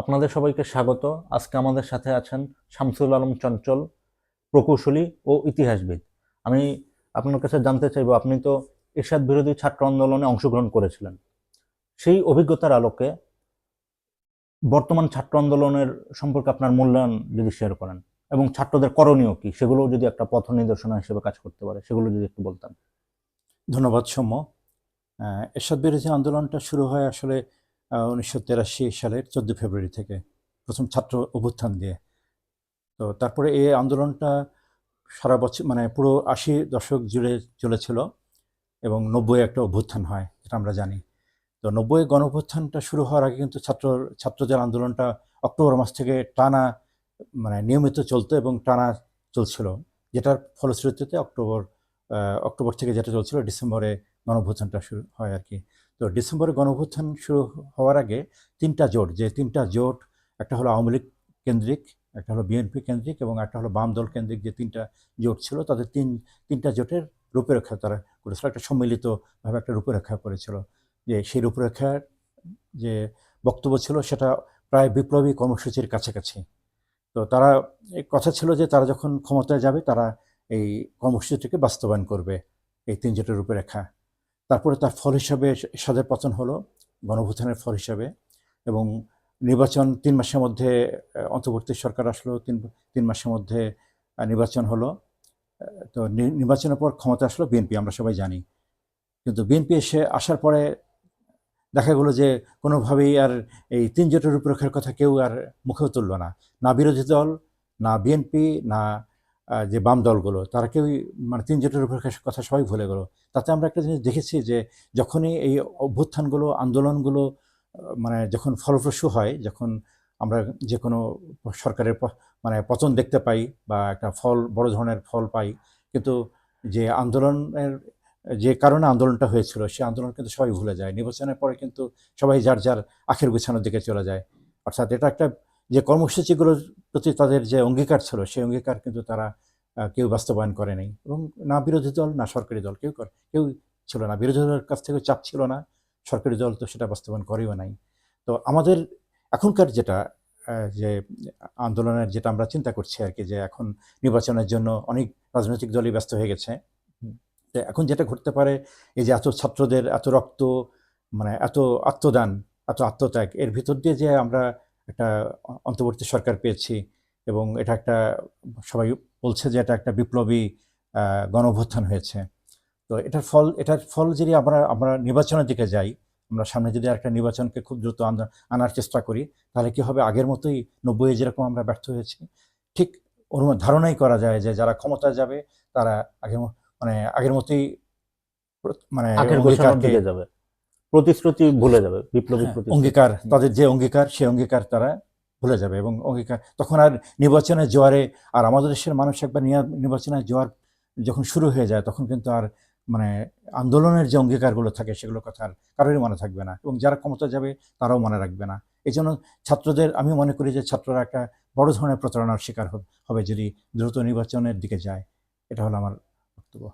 আপনাদের সবাইকে স্বাগত। আজকে আমাদের সাথে আছেন শামসুল আলম চঞ্চল, প্রকৌশলী ও ইতিহাসবিদ। আমি আপনার কাছে জানতে চাইব, আপনি তো এরশাদ বিরোধী ছাত্র আন্দোলনে অংশগ্রহণ করেছিলেন। সেই অভিজ্ঞতার আলোকে বর্তমান ছাত্র আন্দোলনের সম্পর্কে আপনার মূল্যায়ন যদি শেয়ার করেন, এবং ছাত্রদের করণীয় কি সেগুলো যদি একটা পথ নির্দেশনা হিসেবে কাজ করতে পারে, সেগুলো যদি একটু বলতেন। ধন্যবাদ সৌম্য। এরশাদ বিরোধী আন্দোলনটা শুরু হয় আসলে উনিশশো সালের চোদ্দ ফেব্রুয়ারি থেকে প্রথম ছাত্র অভ্যুত্থান দিয়ে। তো তারপরে এই আন্দোলনটা সারা বছর মানে পুরো আশি দশক জুড়ে চলেছিল এবং নব্বই একটা অভ্যুত্থান হয়, যেটা আমরা জানি। তো নব্বই গণ অভ্যুত্থানটা শুরু হওয়ার আগে কিন্তু ছাত্র, ছাত্রদের আন্দোলনটা অক্টোবর মাস থেকে টানা মানে নিয়মিত চলতো এবং টানা চলছিল, যেটার ফলশ্রুতিতে অক্টোবর অক্টোবর থেকে যেটা চলছিল, ডিসেম্বরে গণঅভ্যুত্থানটা শুরু হয় আর কি। তো ডিসেম্বরে গণঅভ্যুত্থান শুরু হওয়ার আগে তিনটা জোট, যে তিনটা জোট, একটা হলো আওয়ামী লীগ কেন্দ্রিক, একটা হলো বিএনপি কেন্দ্রিক এবং একটা হলো বাম দল কেন্দ্রিক যে তিনটা জোট ছিল, তাদের তিন, তিনটা জোটের রূপরেখা তারা করেছিল। একটা সম্মিলিতভাবে একটা রূপরেখা করেছিল। যে সেই রূপরেখার যে বক্তব্য ছিল সেটা প্রায় বিপ্লবী কর্মসূচির কাছাকাছি। তো তারা কথা ছিল যে তারা যখন ক্ষমতায় যাবে, তারা এই কর্মসূচিটিকে বাস্তবায়ন করবে, এই তিন জোটের রূপরেখা। তারপরে তার ফল হিসাবে এরশাদের পতন হলো গণভূতানের ফল হিসাবে এবং নির্বাচন তিন মাসের মধ্যে অন্তর্বর্তী সরকার আসলো, তিন তিন মাসের মধ্যে নির্বাচন হলো। তো নির্বাচনের পর ক্ষমতা আসলো বিএনপি, আমরা সবাই জানি। কিন্তু বিএনপি এসে আসার পরে দেখা গেলো যে কোনোভাবেই আর এই তিন জোটের রূপরেখার কথা কেউ আর মুখেও তুলল না। না বিরোধী দল, না বিএনপি, না যে বাম দলগুলো, তারা কেউই মানে তিন জোটের রূপরেখার কথা সবাই ভুলে গেলো। তাতে আমরা একটা জিনিস দেখেছি যে, যখনই এই অভ্যুত্থানগুলো, আন্দোলনগুলো মানে যখন ফলপ্রসূ হয়, যখন আমরা যে কোনো সরকারের মানে পতন দেখতে পাই বা একটা ফল, বড় ধরনের ফল পাই, কিন্তু যে আন্দোলনের, যে কারণে আন্দোলনটা হয়েছিল সেই আন্দোলন কিন্তু সবাই ভুলে যায়। নির্বাচনের পরে কিন্তু সবাই যার যার আখের গুছানোর দিকে চলে যায়। অর্থাৎ এটা একটা যে কর্মসূচিগুলোর প্রতি তাদের যে অঙ্গীকার ছিল, সেই অঙ্গীকার কিন্তু তারা কেউ বাস্তবায়ন করে নাই। এবং না বিরোধী দল, না সরকারি দল, কেউ করে, কেউ ছিল না। বিরোধী দলের কাছ থেকে চাপ ছিল না। সরকারি দল তো সেটা বাস্তবায়ন করেও নাই। তো আমাদের এখনকার যেটা যে আন্দোলনের যেটা আমরা চিন্তা করছি আর কি, যে এখন নির্বাচনের জন্য অনেক রাজনৈতিক দলই ব্যস্ত হয়ে গেছে। তো এখন যেটা ঘটতে পারে, এই যে এত ছাত্রদের এত রক্ত মানে এত আত্মদান, এত আত্মত্যাগ, এর ভিতর দিয়ে যে আমরা একটা অন্তর্বর্তী সরকার পেয়েছি এবং এটা একটা সবাই বলছে যে এটা একটা বিপ্লবী গণঅভ্যুত্থান হয়েছে। তো এটার ফল এটার ফল যদি আমরা আমরা নির্বাচনের দিকে যাই আমরা সামনে যদি একটা নির্বাচনকে খুব দ্রুত আনা- আনার চেষ্টা করি তাহলে কি হবে? আগের মতোই নব্বই যেরকম আমরা ব্যর্থ হয়েছি ঠিক অনুমান ধারণাই করা যায় যে যারা ক্ষমতায় যাবে তারা আগের মানে আগের মতোই মানে যাবে। প্রতিশ্রুতি ভুলে যাবে বিপ্লবী হ্যাঁ, অঙ্গীকার তাদের যে অঙ্গীকার সেই অঙ্গীকার তারা ভুলে যাবে এবং অঙ্গীকার তখন আর নির্বাচনের জোয়ারে আর আমাদের দেশের মানুষ একবার নির্বাচনের জোয়ার যখন শুরু হয়ে যায় তখন কিন্তু আর মানে আন্দোলনের যে অঙ্গীকারগুলো থাকে সেগুলোর কথা আর কারোরই মনে থাকবে না এবং যারা ক্ষমতা যাবে তারাও মনে রাখবে না। এই জন্য ছাত্রদের আমি মনে করি যে ছাত্ররা একটা বড় ধরনের প্রতারণার শিকার হবে যদি দ্রুত নির্বাচনের দিকে যায়। এটা হলো আমার বক্তব্য।